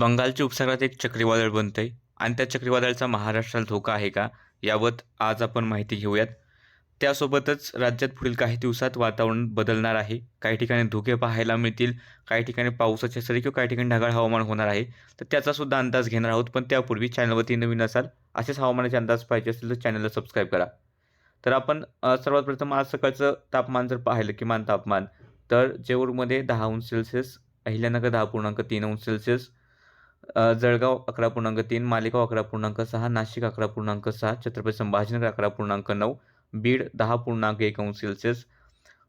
बंगालच्या उपसागरात एक चक्रीवादळ बनतंय आणि त्या चक्रीवादळाचा महाराष्ट्राला धोका आहे का यावत आज आपण माहिती घेऊयात. त्यासोबतच राज्यात पुढील काही दिवसात वातावरण बदलणार आहे. काही ठिकाणी धुके पाहायला मिळतील काही ठिकाणी पावसाचे सरी किंवा काही ठिकाणी ढगाळ हवामान होणार आहे. तर त्याचा सुद्धा अंदाज घेणार आहोत पण त्यापूर्वी चॅनलवरती नवीन असाल असेच हवामानाचे अंदाज पाहिजे असतील तर चॅनलला सबस्क्राईब करा. तर आपण सर्वात प्रथम आज सकाळचं तापमान जर पाहिलं किमान तापमान तर जेऊरमध्ये दहा अंश सेल्सिअस अहिल्यानगर दहा पूर्णांक तीन अंश सेल्सिअस जळगाव अकरा पूर्णांक तीन मालेगाव अकरा पूर्णांक सहा नाशिक अकरा पूर्णांक सहा छत्रपती संभाजीनगर अकरा पूर्णांक नऊ बीड दहा पूर्णांक एक अंश सेल्सिअस.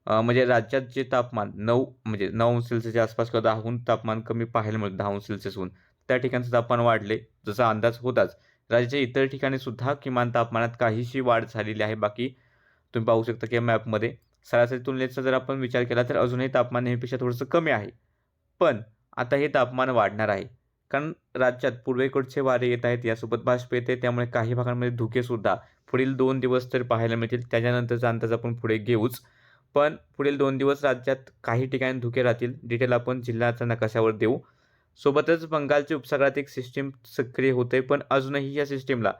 म्हणजे राज्यात जे तापमान नऊ म्हणजे नऊ अंश सेल्सिअसच्या आसपास किंवा दहाहून तापमान कमी पाहायला मिळतं दहा अंश सेल्सिअसहून त्या ठिकाणचं तापमान वाढले जसा अंदाज होताच. राज्याच्या इतर ठिकाणी सुद्धा किमान तापमानात काहीशी वाढ झालेली आहे. बाकी तुम्ही पाहू शकता की मॅपमध्ये सरासरी तुलनेचा जर आपण विचार केला तर अजूनही तापमान नेहमीपेक्षा थोडंसं कमी आहे. पण आता हे तापमान वाढणार आहे. कारण राज्यात पूर्वेकडचे वारे येत आहेत यासोबत बाष्प येते त्यामुळे काही भागांमध्ये धुकेसुद्धा पुढील दोन दिवस तर पाहायला मिळतील त्याच्यानंतरचा अंदाज आपण पुढे घेऊच. पण पुढील दोन दिवस राज्यात काही ठिकाणी धुके राहतील डिटेल आपण जिल्ह्याच्या नकाशावर देऊ. सोबतच बंगालच्या उपसागरात एक सिस्टीम सक्रिय होते पण अजूनही या सिस्टीमला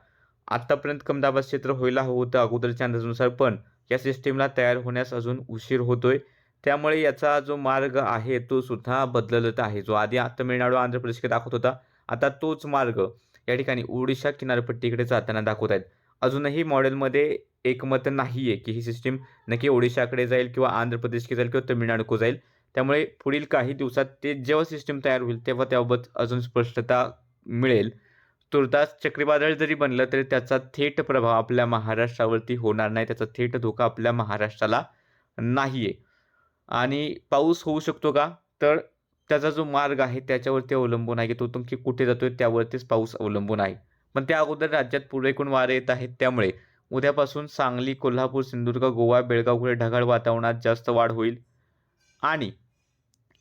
आत्तापर्यंत कम दाबात क्षेत्र व्हायला हवं होतं अगोदरच्या अंदाजानुसार पण या सिस्टीमला तयार होण्यास अजून उशीर होतोय. त्यामुळे याचा जो मार्ग आहे तो सुद्धा बदलत आहे. जो आधी तमिळनाडू आंध्र प्रदेशकडे दाखवत होता आता तोच मार्ग या ठिकाणी ओडिशा किनारपट्टीकडे जाताना दाखवत आहेत. अजूनही मॉडेलमध्ये एकमत नाही आहे की ही सिस्टीम नक्की ओडिशाकडे जाईल किंवा आंध्र प्रदेशकडे जाईल किंवा तमिळनाडूकडे जाईल. त्यामुळे पुढील काही दिवसात ते जेव्हा सिस्टीम तयार होईल तेव्हा त्याबाबत अजून स्पष्टता मिळेल. तुर्तास चक्रीवादळ जरी बनलं तरी त्याचा थेट प्रभाव आपल्या महाराष्ट्रावरती होणार नाही. त्याचा थेट धोका आपल्या महाराष्ट्राला नाही आहे आणि पाऊस होऊ शकतो का? तर त्याचा जो मार्ग आहे त्याच्यावरती अवलंबून आहे की तो तुमची कुठे जातोय त्यावरतीच पाऊस अवलंबून आहे. पण त्या अगोदर राज्यात पूर्वेकडून वारे येत आहेत त्यामुळे उद्यापासून सांगली कोल्हापूर सिंधुदुर्ग गोवा बेळगाव कुठे ढगाळ वातावरणात जास्त वाढ होईल. आणि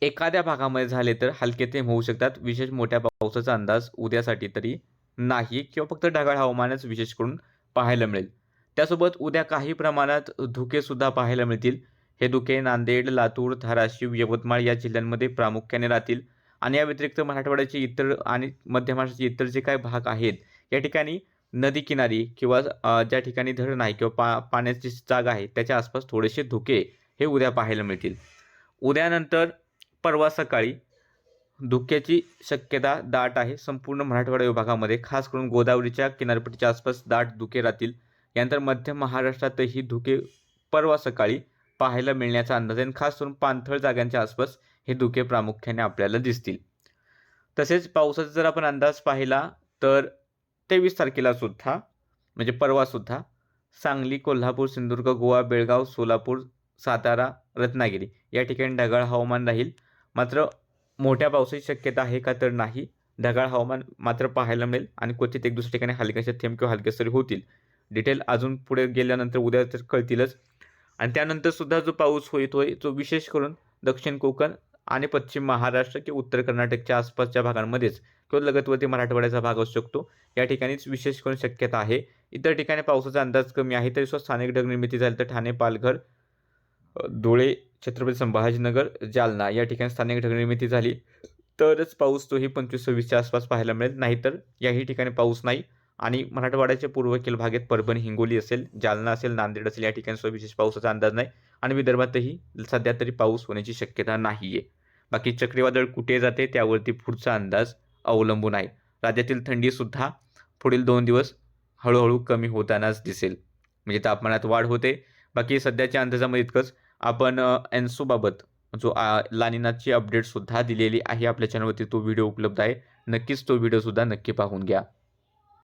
एखाद्या भागामध्ये झाले तर हलके थेंब होऊ शकतात. विशेष मोठ्या पावसाचा अंदाज उद्यासाठी तरी नाही किंवा फक्त ढगाळ हवामानच विशेष करून पाहायला मिळेल. त्यासोबत उद्या काही प्रमाणात धुकेसुद्धा पाहायला मिळतील. हे धुके नांदेड लातूर धाराशिव यवतमाळ या जिल्ह्यांमध्ये प्रामुख्याने राहतील. आणि या व्यतिरिक्त मराठवाड्याचे इतर आणि मध्य महाराष्ट्राचे इतर जे काही भाग आहेत या ठिकाणी नदी किनारी किंवा ज्या ठिकाणी धरण आहे किंवा पा पाण्याची जागा आहे त्याच्या आसपास थोडेसे धुके हे उद्या पाहायला मिळतील. उद्यानंतर परवा सकाळी धुक्याची शक्यता दाट आहे. संपूर्ण मराठवाडा विभागामध्ये खास करून गोदावरीच्या किनारपट्टीच्या आसपास दाट धुके राहतील. यानंतर मध्य महाराष्ट्रातही धुके परवा सकाळी पाहायला मिळण्याचा अंदाज आहे. आणि खास करून पाणथळ जागांच्या आसपास हे धुके प्रामुख्याने आपल्याला दिसतील. तसेच पावसाचा जर आपण अंदाज पाहिला तर तेवीस तारखेला सुद्धा म्हणजे परवा सुद्धा सांगली कोल्हापूर सिंधुदुर्ग गोवा बेळगाव सोलापूर सातारा रत्नागिरी या ठिकाणी ढगाळ हवामान राहील. मात्र मोठ्या पावसाची शक्यता आहे का तर नाही. ढगाळ हवामान मात्र पाहायला मिळेल आणि क्वचित एक दुसऱ्या ठिकाणी हलक्याशा थेंब किंवा हलक्या सरी होतील. डिटेल अजून पुढे गेल्यानंतर उद्या तर कळतीलच. आणि त्यानंतर सुद्धा जो पाऊस होईल तो विशेष करून दक्षिण कोकण आणि पश्चिम महाराष्ट्र किंवा उत्तर कर्नाटकच्या आसपासच्या भागांमध्येच किंवा लगतवरती मराठवाड्याचा भाग असू शकतो. या ठिकाणीच विशेष करून शक्यता आहे. इतर ठिकाणी पावसाचा अंदाज कमी आहे तरी सुद्धा स्थानिक ढगनिर्मिती झाली तर ठाणे पालघर धुळे छत्रपती संभाजीनगर जालना या ठिकाणी स्थानिक ढगनिर्मिती झाली तरच पाऊस तोही पंचवीस सव्वीसच्या आसपास पाहायला मिळेल. नाहीतर याही ठिकाणी पाऊस नाही. आणि मराठवाड्याच्या पूर्वेकडील भागेत परभणी हिंगोली असेल जालना असेल नांदेड असेल या ठिकाणी सुद्धा विशेष पावसाचा अंदाज नाही आणि विदर्भातही सध्या तरी पाऊस होण्याची शक्यता नाही आहे बाकी चक्रीवादळ कुठे जाते त्यावरती पुढचा अंदाज अवलंबून आहे. राज्यातील थंडीसुद्धा पुढील दोन दिवस हळूहळू कमी होतानाच दिसेल. म्हणजे तापमानात वाढ होते. बाकी सध्याच्या अंदाजामध्ये इतकंच. आपण एन्सोबाबत जो आ, लानिनाची अपडेटसुद्धा दिलेली आहे आपल्या चॅनलवरती तो व्हिडिओ उपलब्ध आहे. नक्कीच तो व्हिडिओसुद्धा नक्की पाहून घ्या.